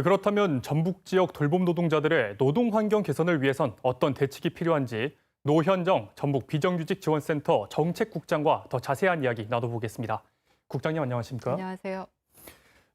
네, 그렇다면 전북 지역 돌봄 노동자들의 노동 환경 개선을 위해선 어떤 대책이 필요한지 노현정 전북 비정규직 지원센터 정책국장과 더 자세한 이야기 나눠보겠습니다. 국장님 안녕하십니까? 안녕하세요.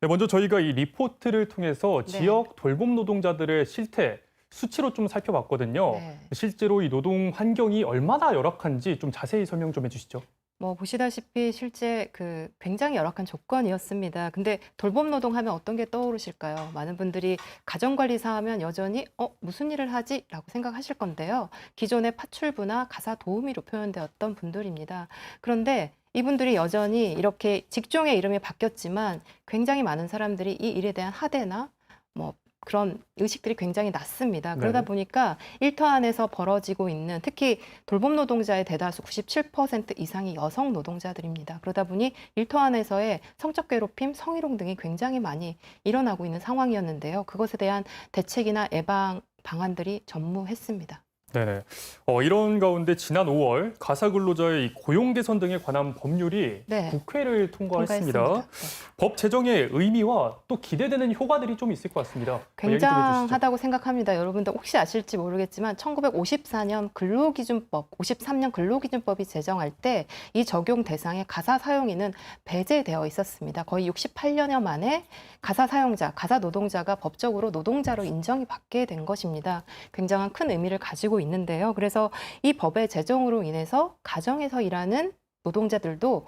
네, 먼저 저희가 이 리포트를 통해서 네. 지역 돌봄 노동자들의 실태 수치로 좀 살펴봤거든요. 네. 실제로 이 노동 환경이 얼마나 열악한지 좀 자세히 설명 좀 해주시죠. 뭐 보시다시피 실제 그 굉장히 열악한 조건이었습니다. 근데 돌봄 노동하면 어떤 게 떠오르실까요? 많은 분들이 가정관리사 하면 여전히 어 무슨 일을 하지라고 생각하실 건데요. 기존의 파출부나 가사 도우미로 표현되었던 분들입니다. 그런데 이분들이 여전히 이렇게 직종의 이름이 바뀌었지만 굉장히 많은 사람들이 이 일에 대한 하대나 뭐 그런 의식들이 굉장히 낮습니다. 그러다 네. 보니까 일터 안에서 벌어지고 있는 특히 돌봄 노동자의 대다수 97% 이상이 여성 노동자들입니다. 그러다 보니 일터 안에서의 성적 괴롭힘, 성희롱 등이 굉장히 많이 일어나고 있는 상황이었는데요. 그것에 대한 대책이나 예방 방안들이 전무했습니다. 네네. 어, 이런 가운데 지난 5월 가사 근로자의 이 고용 개선 등에 관한 법률이 네. 국회를 통과했습니다. 통과했습니다. 네. 법 제정의 의미와 또 기대되는 효과들이 좀 있을 것 같습니다. 해주시죠. 굉장하다고 생각합니다. 여러분들 혹시 아실지 모르겠지만 1954년 근로기준법, 53년 근로기준법이 제정할 때 이 적용 대상에 가사 사용인은 배제되어 있었습니다. 거의 68년여 만에 가사 사용자, 가사 노동자가 법적으로 노동자로 인정이 받게 된 것입니다. 굉장한 큰 의미를 가지고 있는 데요. 그래서 이 법의 제정으로 인해서 가정에서 일하는 노동자들도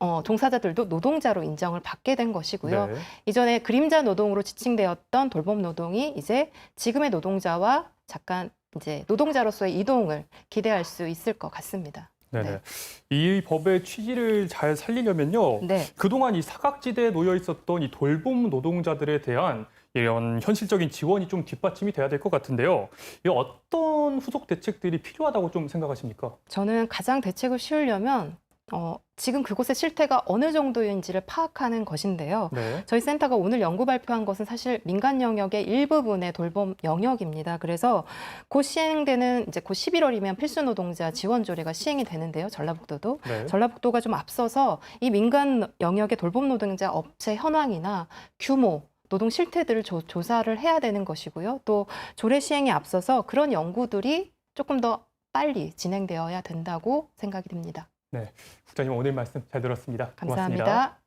어, 종사자들도 노동자로 인정을 받게 된 것이고요. 네. 이전에 그림자 노동으로 지칭되었던 돌봄 노동이 이제 지금의 노동자와 잠깐 이제 노동자로서의 이동을 기대할 수 있을 것 같습니다. 네네. 네. 이 법의 취지를 잘 살리려면요. 네. 그동안 이 사각지대에 놓여 있었던 이 돌봄 노동자들에 대한 이런 현실적인 지원이 좀 뒷받침이 돼야 될 것 같은데요. 이 어떤 후속 대책들이 필요하다고 좀 생각하십니까? 저는 가장 대책을 씌우려면 어, 지금 그곳의 실태가 어느 정도인지를 파악하는 것인데요. 네. 저희 센터가 오늘 연구 발표한 것은 사실 민간 영역의 일부분의 돌봄 영역입니다. 그래서 곧 시행되는 이제 곧 11월이면 필수 노동자 지원 조례가 시행이 되는데요. 전라북도도 네. 전라북도가 좀 앞서서 이 민간 영역의 돌봄 노동자 업체 현황이나 규모 노동 실태들을 조, 조사를 해야 되는 것이고요. 또 조례 시행에 앞서서 그런 연구들이 조금 더 빨리 진행되어야 된다고 생각이 듭니다. 국장님 오늘 말씀 잘 들었습니다. 고맙습니다. 감사합니다.